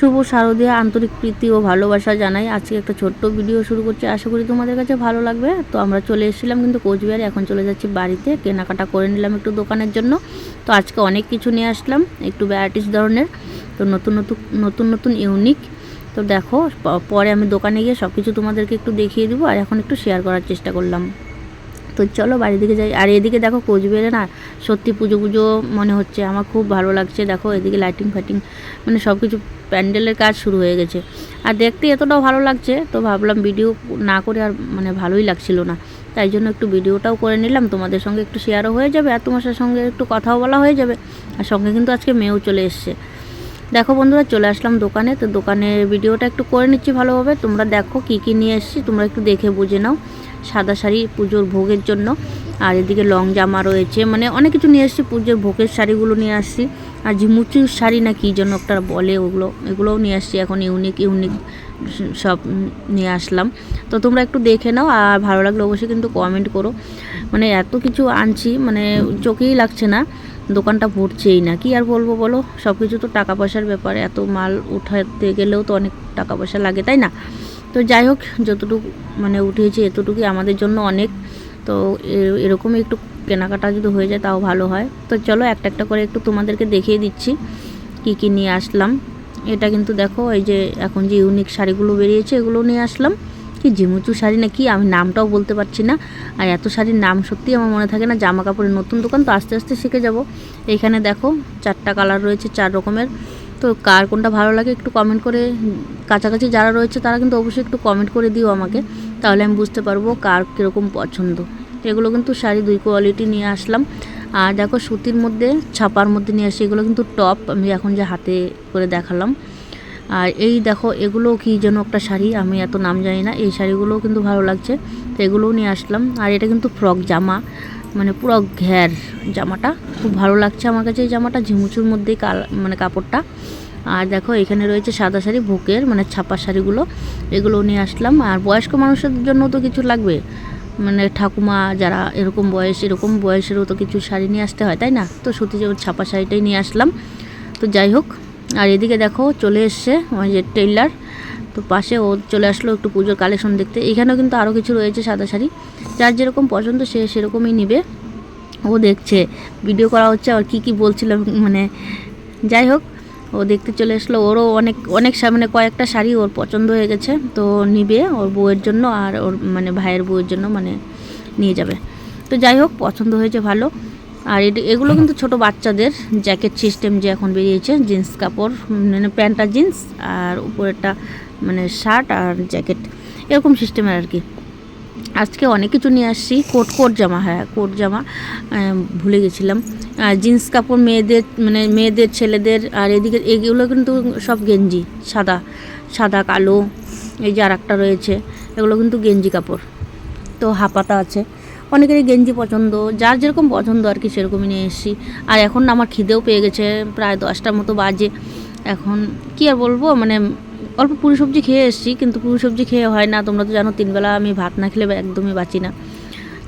শুভ শারদীয়া আন্তরিক প্রীতি ও ভালোবাসা জানাই। আজকে একটা ছোট্ট ভিডিও শুরু করছি। আশা করি তোমাদের কাছে ভালো লাগবে। তো আমরা চলে এসেছিলাম কিন্তু কোচবিহারে, এখন চলে যাচ্ছি বাড়িতে। কেনাকাটা করে নিলাম একটু দোকানের জন্য। তো আজকে অনেক কিছু নিয়ে আসলাম, একটু ভ্যারাইটিস ধরনের। তো নতুন নতুন নতুন নতুন ইউনিক তো দেখো পরে আমি দোকানে গিয়ে সব কিছু তোমাদেরকে একটু দেখিয়ে দেবো। আর এখন একটু শেয়ার করার চেষ্টা করলাম। তো চলো বাড়ির দিকে যাই। আর এদিকে দেখো কোচবিহারে না সত্যি পুজো পুজো মনে হচ্ছে। আমার খুব ভালো লাগছে। দেখো এদিকে লাইটিং ফাইটিং মানে সব কিছু প্যান্ডেলের কাজ শুরু হয়ে গেছে। আর দেখতে এতটাও ভালো লাগছে, তো ভাবলাম ভিডিও না করে আর মানে ভালোই লাগছিল না। তাই জন্য একটু ভিডিওটাও করে নিলাম। তোমাদের সঙ্গে একটু শেয়ারও হয়ে যাবে আর তোমার সঙ্গে একটু কথাও বলা হয়ে যাবে। আর সঙ্গে কিন্তু আজকে মেয়েও চলে এসছে। দেখো বন্ধুরা, চলে আসলাম দোকানে। তো দোকানের ভিডিওটা একটু করে নিচ্ছি ভালোভাবে। তোমরা দেখো কি কি নিয়ে এসেছি, তোমরা একটু দেখে বুঝে নাও। সাদা শাড়ি পুজোর ভোগের জন্য। আর এদিকে লং জামা রয়েছে। মানে অনেক কিছু নিয়ে আসছি পুজোর ভোগের শাড়িগুলো নিয়ে আসছি। আর ঝিমুচির শাড়ি না কী জন্য একটা বলে, ওগুলো, এগুলোও নিয়ে আসছি এখন ইউনিক ইউনিক সব নিয়ে আসলাম। তো তোমরা একটু দেখে নাও, আর ভালো লাগলে অবশ্যই কিন্তু কমেন্ট করো। মানে এত কিছু আনছি মানে চোখেই লাগছে না, দোকানটা ভরছেই না। কি আর বলব বলো সব কিছু তো টাকা পয়সার ব্যাপার, এত মাল উঠাতে গেলেও তো অনেক টাকা পয়সা লাগে, তাই না? তো যাই হোক, যতটুকু মানে উঠিয়েছি এতটুকুই আমাদের জন্য অনেক। তো এরকমই একটু কেনাকাটা যদি হয়ে যায় তাও ভালো হয়। তো চলো একটা একটা করে একটু তোমাদেরকে দেখিয়ে দিচ্ছি কি কি নিয়ে আসলাম। এটা কিন্তু দেখো, এই যে এখন যে ইউনিক শাড়িগুলো বেরিয়েছে এগুলো নিয়ে আসলাম। কি ঝিমুচু শাড়ি না কি? আমি নামটাও বলতে পারছি না। আর এত শাড়ির নাম সত্যি আমার মনে থাকে না। জামা কাপড়ের নতুন দোকান, তো আস্তে আস্তে শিখে যাব। এইখানে দেখো, চারটা কালার রয়েছে, চার রকমের। তো কার কোনটা ভালো লাগে একটু কমেন্ট করে, কাছাকাছি যারা রয়েছে তারা কিন্তু অবশ্যই একটু কমেন্ট করে দিও আমাকে, তাহলে আমি বুঝতে পারব কার কীরকম পছন্দ। এগুলো কিন্তু শাড়ি দুই কোয়ালিটি নিয়ে আসলাম। আর দেখো সুতির মধ্যে, ছাপার মধ্যে নিয়ে আসি, এগুলো কিন্তু টপ আমি এখন যে হাতে করে দেখালাম। আর এই দেখো, এগুলো কি যেন একটা শাড়ি, আমি এত নাম জানি না, এই শাড়িগুলোও কিন্তু ভালো লাগছে, তো এগুলোও নিয়ে আসলাম। আর এটা কিন্তু ফ্রক জামা মানে পুরো ঘ্যার জামাটা। খুব ভালো লাগছে আমার কাছে এই জামাটা, ঝিমুচুর মধ্যেই মানে কাপড়টা। আর দেখো, এখানে রয়েছে সাদা শাড়ি ভোকের মানে ছাপা শাড়িগুলো। এগুলো নিয়ে আসলাম। আর বয়স্ক মানুষের জন্য তো কিছু লাগবে। মানে ঠাকুমা যারা এরকম বয়স, এরকম বয়সেরও তো কিছু শাড়ি নিয়ে আসতে হয়, তাই না? তো সুতি যে ছাপা শাড়িটাই নিয়ে আসলাম। তো যাই হোক, আর এদিকে দেখো, চলে এসছে ওই যে টেইলার। তো পাশে ও চলে আসলো একটু পুজোর কালেকশন দেখতে। এখানেও কিন্তু আরও কিছু রয়েছে সাদা শাড়ি। যার যেরকম পছন্দ সে সেরকমই নিবে। ও দেখছে ভিডিও করা হচ্ছে আর কি কি বলছিল মানে যাই হোক, ও দেখতে চলে আসলো। ওরও অনেক অনেক মানে কয়েকটা শাড়ি ওর পছন্দ হয়ে গেছে, তো নিবে ওর বউয়ের জন্য আর ওর মানে ভাইয়ের বউয়ের জন্য মানে নিয়ে যাবে। তো যাই হোক, পছন্দ হয়েছে ভালো। আর এগুলো কিন্তু ছোট বাচ্চাদের জ্যাকেট সিস্টেম যে এখন বেরিয়েছে জিন্স কাপড় মানে প্যান্ট আর জিন্স আর উপরেরটা মানে শার্ট আর জ্যাকেট এরকম সিস্টেমের আর কি। আজকে অনেক কিছু নিয়ে আসছি, কোট কোট জামা হ্যাঁ কোট জামা ভুলে গেছিলাম। আর জিন্স কাপড় মেয়েদের মানে মেয়েদের, ছেলেদের আর এদিকে, এগুলো কিন্তু সব গেঞ্জি, সাদা সাদা, কালো, এই যে আর একটা রয়েছে, এগুলো কিন্তু গেঞ্জি কাপড়। তো হাপাতা আছে। অনেকেরই গেঞ্জি পছন্দ, যার যেরকম পছন্দ আর কি সেরকমই নিয়ে এসেছি। আর এখন আমার খিদেও পেয়ে গেছে, প্রায় দশটার মতো বাজে। এখন কি আর বলব মানে অল্প পুরি সবজি খেয়ে এসেছি, কিন্তু পুরি সবজি খেয়ে হয় না। তোমরা তো জানো, তিনবেলা আমি ভাত না খেলে একদমই বাঁচি না।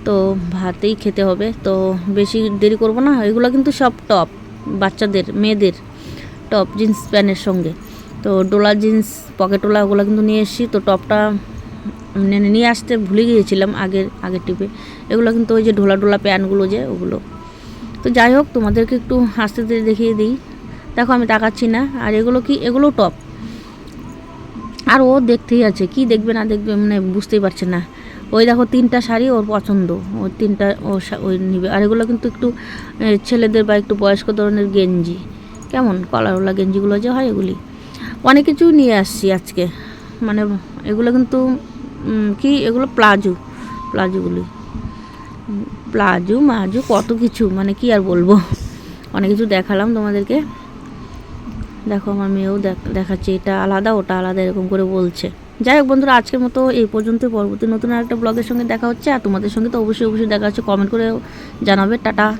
তো ভাতেই খেতে হবে। তো বেশি দেরি করব না। এগুলো কিন্তু সব টপ, বাচ্চাদের, মেয়েদের টপ জিন্স প্যান্টের সঙ্গে। তো ডোলা জিন্স পকেটোলা ওগুলো কিন্তু নিয়ে এসেছি। তো টপটা মানে নিয়ে আসতে ভুলে গিয়েছিলাম আগের আগের টিপে এগুলো কিন্তু ওই যে ঢোলা ঢোলা প্যান্টগুলো যে, ওগুলো। তো যাই হোক, তোমাদেরকে একটু হাসতে দেখিয়ে দিই। দেখো, আমি তাকাচ্ছি না। আর এগুলো কি, এগুলো টপ আর ও দেখতেই আছে, কি দেখবে, না দেখবে মানে বুঝতেই পারছে না। ওই দেখো, তিনটা শাড়ি ওর পছন্দ। ওই তিনটা ও ওই নিবে। আর এগুলো কিন্তু একটু ছেলেদের বা একটু বয়স্ক ধরনের গেঞ্জি। কেমন কলারওয়ালা গেঞ্জিগুলো যে হয় এগুলি। অনেক কিছু নিয়ে আসছি আজকে। মানে এগুলো কিন্তু কি এগুলো প্লাজো, প্লাজোগুলি। প্লাজো, মাজো, কত কিছু মানে কি আর বলব? অনেক কিছু দেখালাম তোমাদেরকে। দেখো আমার মেয়েও দেখ- দেখাচ্ছে, এটা আলাদা, ওটা আলাদা, এরকম করে বলছে। যাই হোক বন্ধুরা, আজকের মতো এই পর্যন্ত পরবর্তী নতুন আর একটা ব্লগের সঙ্গে দেখা হচ্ছে, আর তোমাদের সঙ্গে তো অবশ্যই অবশ্যই দেখা হচ্ছে। কমেন্ট করে জানাবে, টাটা।